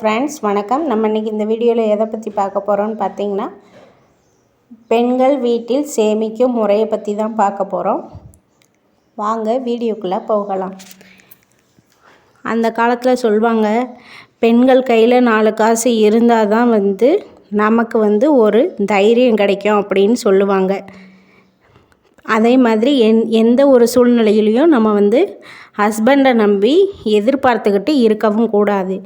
Friends வணக்கம். நம்ம இன்றைக்கி இந்த வீடியோவில் எதை பற்றி பார்க்க போகிறோம்னு பார்த்தீங்கன்னா பெண்கள் வீட்டில் சேமிக்கும் முறையை பற்றி தான் பார்க்க போகிறோம் வாங்க வீடியோக்குள்ளே போகலாம். அந்த காலத்தில் சொல்லுவாங்க பெண்கள் கையில் நாலு காசு இருந்தால் தான் வந்து நமக்கு வந்து ஒரு தைரியம் கிடைக்கும் அப்படின்னு சொல்லுவாங்க. அதே மாதிரி என் எந்த ஒரு சூழ்நிலையிலையும் நம்ம வந்து ஹஸ்பண்டை நம்பி எதிர்பார்த்துக்கிட்டு இருக்கவும் கூடாது.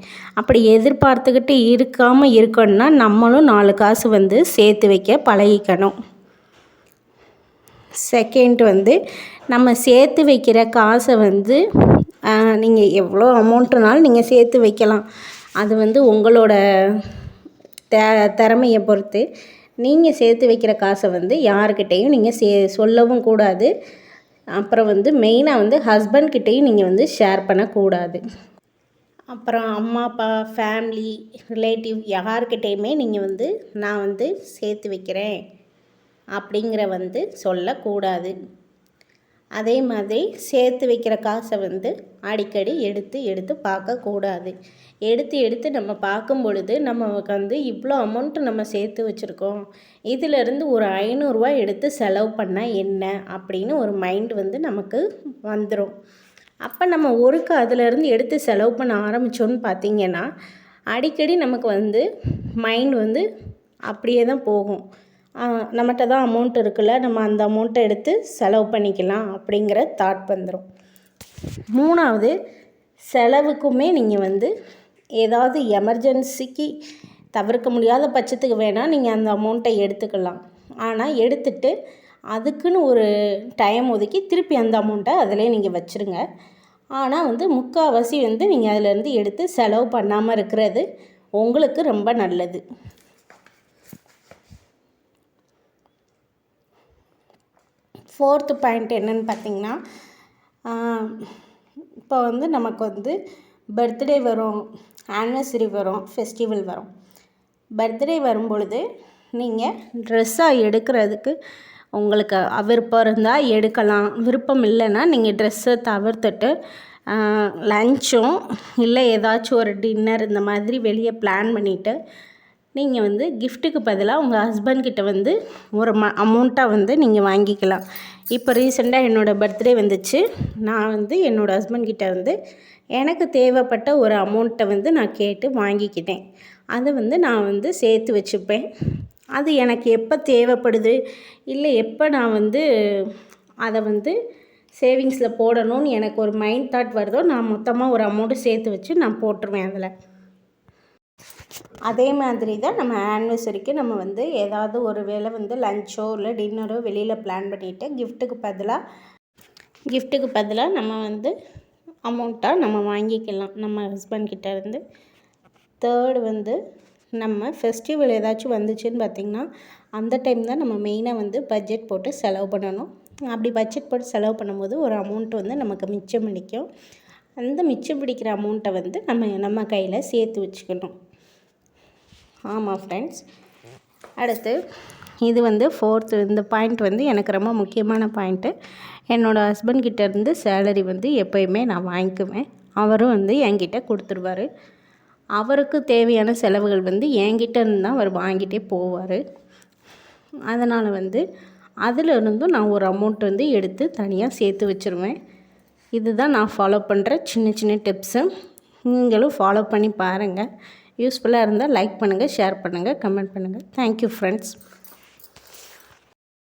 அப்படி எதிர்பார்த்துக்கிட்டு இருக்காமல் இருக்கணும்னா நம்மளும் நாலு காசு வந்து சேர்த்து வைக்க பழகிக்கணும். செகண்ட் வந்து நம்ம சேர்த்து வைக்கிற காசை வந்து நீங்கள் எவ்வளோ அமௌண்ட்டுனாலும் நீங்கள் சேர்த்து வைக்கலாம். அது வந்து உங்களோட த திறமையை பொறுத்து. நீங்கள் சேர்த்து வைக்கிற காசை வந்து யாருக்கிட்டேயும் நீங்கள் சே சொல்லவும் கூடாது. அப்புறம் வந்து மெயினாக வந்து ஹஸ்பண்ட்கிட்டையும் நீங்கள் வந்து ஷேர் பண்ணக்கூடாது. அப்புறம் அம்மா அப்பா ஃபேமிலி ரிலேட்டிவ் யார்கிட்டேயுமே நீங்கள் வந்து நான் வந்து சேர்த்து வைக்கிறேன் அப்படிங்கிற வந்து சொல்லக்கூடாது. அதே மாதிரி சேர்த்து வைக்கிற காசை வந்து அடிக்கடி எடுத்து எடுத்து பார்க்கக்கூடாது. எடுத்து எடுத்து நம்ம பார்க்கும் பொழுது நமக்கு வந்து இவ்வளோ அமௌண்ட்டு நம்ம சேர்த்து வச்சுருக்கோம். இதிலேருந்து ஒரு ஐநூறுரூவா எடுத்து செலவு பண்ணால் என்ன அப்படின்னு ஒரு மைண்ட் வந்து நமக்கு வந்துடும் அப்போ நம்ம ஒருக்கு அதிலேருந்து எடுத்து செலவு பண்ண ஆரம்பித்தோன்னு பார்த்திங்கன்னா அடிக்கடி நமக்கு வந்து மைண்ட் வந்து அப்படியே தான் போகும். நம்மகிட்ட தான் அமௌண்ட் இருக்குல்ல நம்ம அந்த அமௌண்ட்டை எடுத்து செலவு பண்ணிக்கலாம் அப்படிங்கிற தாட் வந்துடும் மூணாவது செலவுக்குமே நீங்கள் வந்து ஏதாவது எமர்ஜென்சிக்கு தவிர்க்க முடியாத பட்சத்துக்கு வேணால் நீங்கள் அந்த அமௌண்ட்டை எடுத்துக்கலாம். ஆனால் எடுத்துட்டு அதுக்குன்னு ஒரு டைம் ஒதுக்கி திருப்பி அந்த அமௌண்ட்டை அதிலே நீங்கள் வச்சுருங்க. ஆனால் வந்து முக்கால்வாசி வந்து நீங்கள் அதிலேருந்து எடுத்து செலவு பண்ணாமல் இருக்கிறது உங்களுக்கு ரொம்ப நல்லது. ஃபோர்த்து பாயிண்ட் என்னென்னு பார்த்தீங்கன்னா இப்போ வந்து நமக்கு வந்து பர்த்டே வரும் ஆனிவர்சரி வரும் ஃபெஸ்டிவல் வரும். பர்த்டே வரும்பொழுது நீங்கள் ட்ரெஸ்ஸாக எடுக்கிறதுக்கு உங்களுக்கு விருப்பம் இருந்தால் எடுக்கலாம். விருப்பம் இல்லைன்னா நீங்கள் ட்ரெஸ்ஸை தவிர்த்துட்டு லஞ்சும் இல்லை ஏதாச்சும் ஒரு டின்னர் இந்த மாதிரி வெளியே பிளான் பண்ணிவிட்டு நீங்கள் வந்து கிஃப்ட்டுக்கு பதிலாக உங்கள் ஹஸ்பண்ட்கிட்ட வந்து ஒரு ம அமௌண்ட்டாக வந்து நீங்கள் வாங்கிக்கலாம். இப்போ ரீசெண்டாக என்னோடய பர்த்டே வந்துச்சு. நான் வந்து என்னோடய ஹஸ்பண்ட்கிட்ட வந்து எனக்கு தேவைப்பட்ட ஒரு அமௌண்ட்டை வந்து நான் கேட்டு வாங்கிக்கிட்டேன். அதை வந்து நான் வந்து சேர்த்து வச்சுப்பேன். அது எனக்கு எப்போ தேவைப்படுது? இல்லை எப்போ நான் வந்து அதை வந்து சேவிங்ஸில் போடணும்னு எனக்கு ஒரு மைண்ட் தாட் வருதோ நான் மொத்தமாக ஒரு அமௌண்ட்டு சேர்த்து வச்சு நான் போட்டுருவேன் அதில். அதே மாதிரி தான் நம்ம ஆனிவர்சரிக்கு நம்ம வந்து ஏதாவது ஒரு வேளை வந்து லஞ்சோ இல்லை டின்னரோ வெளியில் பிளான் பண்ணிவிட்டு கிஃப்ட்டுக்கு பதிலாக கிஃப்ட்டுக்கு பதிலாக நம்ம வந்து அமௌண்ட்டாக நம்ம வாங்கிக்கலாம். நம்ம ஹஸ்பண்ட் இருந்து. தேர்டு வந்து நம்ம ஃபெஸ்டிவல் ஏதாச்சும் வந்துச்சுன்னு பார்த்திங்கன்னா அந்த டைம் தான் நம்ம மெயினாக வந்து பட்ஜெட் போட்டு செலவு பண்ணணும். அப்படி பட்ஜெட் போட்டு செலவு பண்ணும்போது ஒரு அமௌண்ட் வந்து நமக்கு மிச்சம் பிடிக்கும். அந்த மிச்சம் பிடிக்கிற அமௌண்ட்டை வந்து நம்ம நம்ம கையில் சேர்த்து வச்சுக்கணும். ஆமாம் ஃப்ரெண்ட்ஸ் அடுத்து இது வந்து ஃபோர்த்து இந்த பாயிண்ட் வந்து எனக்கு ரொம்ப முக்கியமான பாயிண்ட்டு என்னோடய ஹஸ்பண்ட் கிட்டேருந்து சேலரி வந்து எப்போயுமே நான் வாங்கிக்குவேன். அவரும் வந்து என்கிட்ட கொடுத்துருவாரு. அவருக்கு தேவையான செலவுகள் வந்து என்கிட்ட இருந்து தான் அவர் வாங்கிட்டே போவார். அதனால் வந்து அதிலிருந்தும் நான் ஒரு அமௌண்ட் வந்து எடுத்து தனியாக சேர்த்து வச்சுருவேன். இதுதான் நான் ஃபாலோ பண்ணுற சின்ன சின்ன டிப்ஸு நீங்களும் ஃபாலோ பண்ணி பாருங்கள் யூஸ்ஃபுல்லாக இருந்தால் லைக் பண்ணுங்கள் ஷேர் பண்ணுங்கள் கமெண்ட் பண்ணுங்கள். Thank you friends